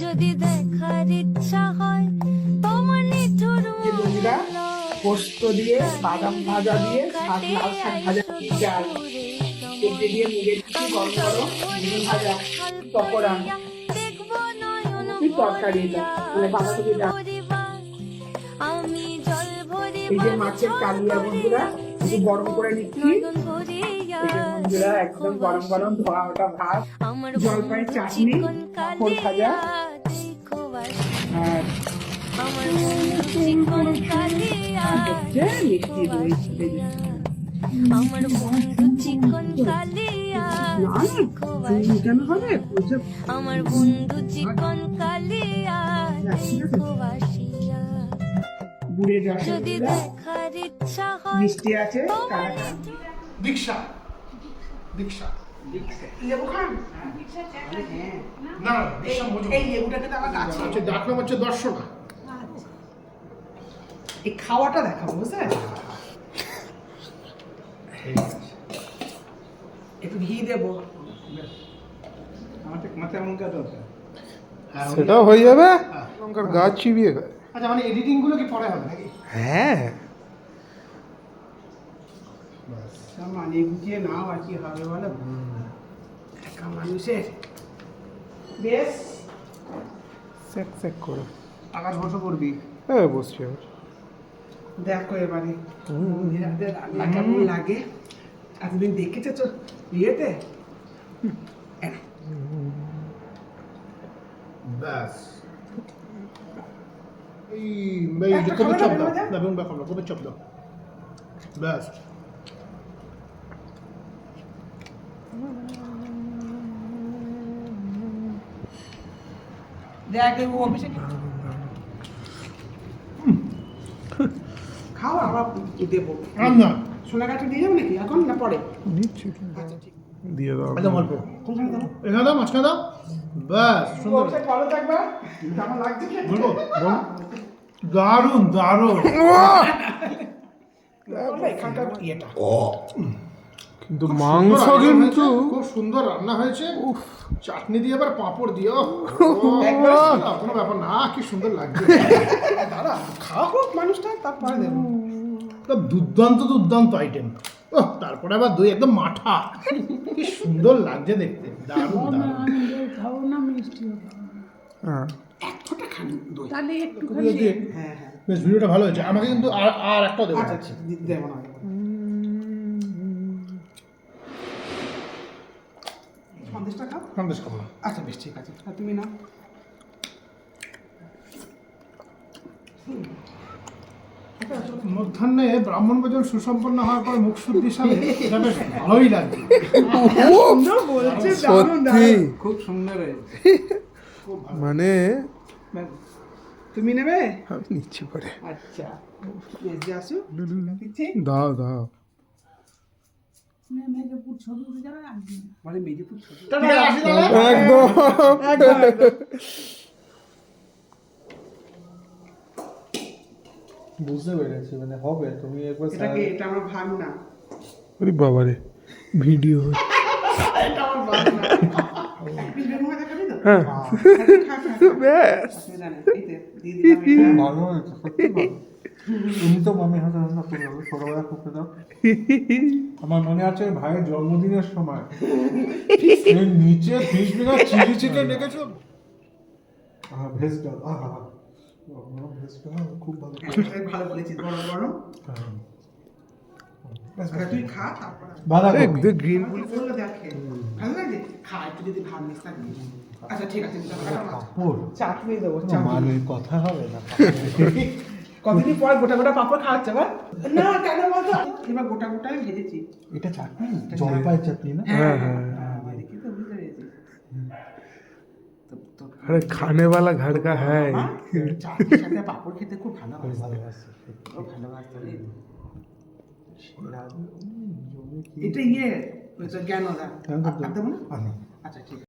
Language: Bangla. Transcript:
যদি দেখার ইচ্ছা হয় তোমার নিঠুর বন্ধুরা পোস্ত দিয়ে বাদাম ভাজা দিয়ে শাক লাল শাক ভাজা দিয়ে আর পেঁপে দিয়ে মুগের কিছু গরম গরম ভাজা পকোড়া। তরকারি এটা? মানে বাঁধাকপি ডাল আমি জল ভরে এই যে মাছের কালিয়া বন্ধুরা একটু গরম করে নিচ্ছি। বন্ধুরা একদম গরম গরম ধোয়া ওটা ভাত আমার জলপাই বন্ধু চাটনি, চিকন পাঁপড় ভাজা। কালিয়া আর আমার বন্ধু চিকন কালিয়া মিষ্টি দই আমার বন্ধু চিকন কালিয়া। কেন হবে? আমার বন্ধু চিকন যদি দেখার ইচ্ছা হয় মিষ্টি আছে দীক্ষা। দীক্ষা। লেবু খান না দীক্ষা মজুর এই লেবুটাকে তো আমার গাছে। হচ্ছে ডাকনাম হচ্ছে দর্শনা। এই খাওয়াটা দেখাবো বুঝলে? একটু ঘি দেবো। হ্যাঁ, সেটাও হয়ে যাবে? হ্যাঁ। লঙ্কার গাছ চিবিয়ে আচ্ছা মানে এডিটিংগুলো কি পরে হবে নাকি? হ্যাঁ। নাও আর কি হবে বলো একা মানুষের বেশ করে আকাশ বসে হ্যাঁ বসছি দেখো এবারে মহিলাদের রান্না কেমন লাগে এতদিন দেখেছ তো বিয়েতে ব্যাস এই খাবে না, চপ দাও? না বেগুন কত চপ দাও ব্যাস দেখ এই অফিসে খাও আবার দেবো। আর না সোনাঘাটে দিয়ে যাব নাকি? এখন না পরে? নিচ্ছি আচ্ছা ঠিক। দিয়ে দাও। একদম অল্প। কোনখানে দেবো এখানে দাও মাঝখানে দাও। ব্যাস সুন্দর। ভালো থাকবে। কেমন লাগছে? বলব দারুণ দারুণ। এখানকার ইয়েটা। কিন্তু খুব মাংস সুন্দর রান্না কিন্তু হয়েছে, খুব সুন্দর রান্না হয়েছে। চাটনি দিয়ে আবার পাঁপড় দিও। কোনো ব্যাপার না কি সুন্দর লাগছে। দাদা খাওয়া হোক মানুষটা তারপরে দেবো। দুর্দান্ত দুর্দান্ত আইটেম ও তারপরে আবার দই একদম মাঠা। কি সুন্দর লাগছে দেখতে। দারুণ দারুণ। খাও না মিষ্টি হ্যাঁ। এক খান দই। তাহলে একটু দিয়ে দিয়ে। হ্যাঁ হ্যাঁ। বেশ ভিডিওটা ভালো হয়েছে। আমাকে কিন্তু আর আর একটা দেবো। দেবো না। সন্দেশটা খাও। সন্দেশ খাব। না। আচ্ছা বেশ ঠিক আছে। আর তুমি না মধ্যাহ্নে ব্রাহ্মণ ভোজন সুসম্পন্ন হওয়ার পর মুখ শুদ্ধি সাথে ভালোই সত্যি। খুব সুন্দর মানে? তুমি নেবে? আমি নিচ্ছি পরে। আচ্ছা দাও দাও। বুঝতে পেরেছি মানে হবে তুমি একবার এটা কি এটা আমার ভাগ না ওরে বাবারে ভিডিও। এটা আমার ভাগ না তো? হ্যাঁ। খা, খা, খা। ব্যাস। হয়েছে ভালো। তুমি তো মামি হাতে রান্না করে যাবে ছোটবেলা করতে দাও আমার মনে আছে ভাইয়ের জন্মদিনের সময়। নিচে ফিশ বিনা চিলি চিকেন রেখেছো? ভেজ ডাল আহা। ভেজ ডাল খুব ভালো ভালো বলেছিস গরম গরম আচ্ছা, তুই খা তারপরে গ্রিন দেখে ভালো লাগে? খা একটু যদি ভাব মিস আচ্ছা ঠিক আছে চাটনি দেবো চাটনি। মানে কথা হবে না। কতদিন পর গোটা গোটা পাপড় খাওয়াচ্ছে বা না কেন বলতো এবার গোটা গোটা আমি ভেজেছি এটা চাটনি জলপাই চাটনি না হ্যাঁ হ্যাঁ হ্যাঁ দেখি তো বুঝতে পেরেছি তো তো अरे खाने वाला घर का है মা, চাটনির সাথে পাপড় খেতে খুব ভালো খুব হয় ভালোবাসি খুব ভালোবাসতে রে। সেরা জমি কি এটা ইয়ে ওই তো জ্ঞানদা জ্ঞানদা। আর দেবো না আনো। আচ্ছা ঠিক আছে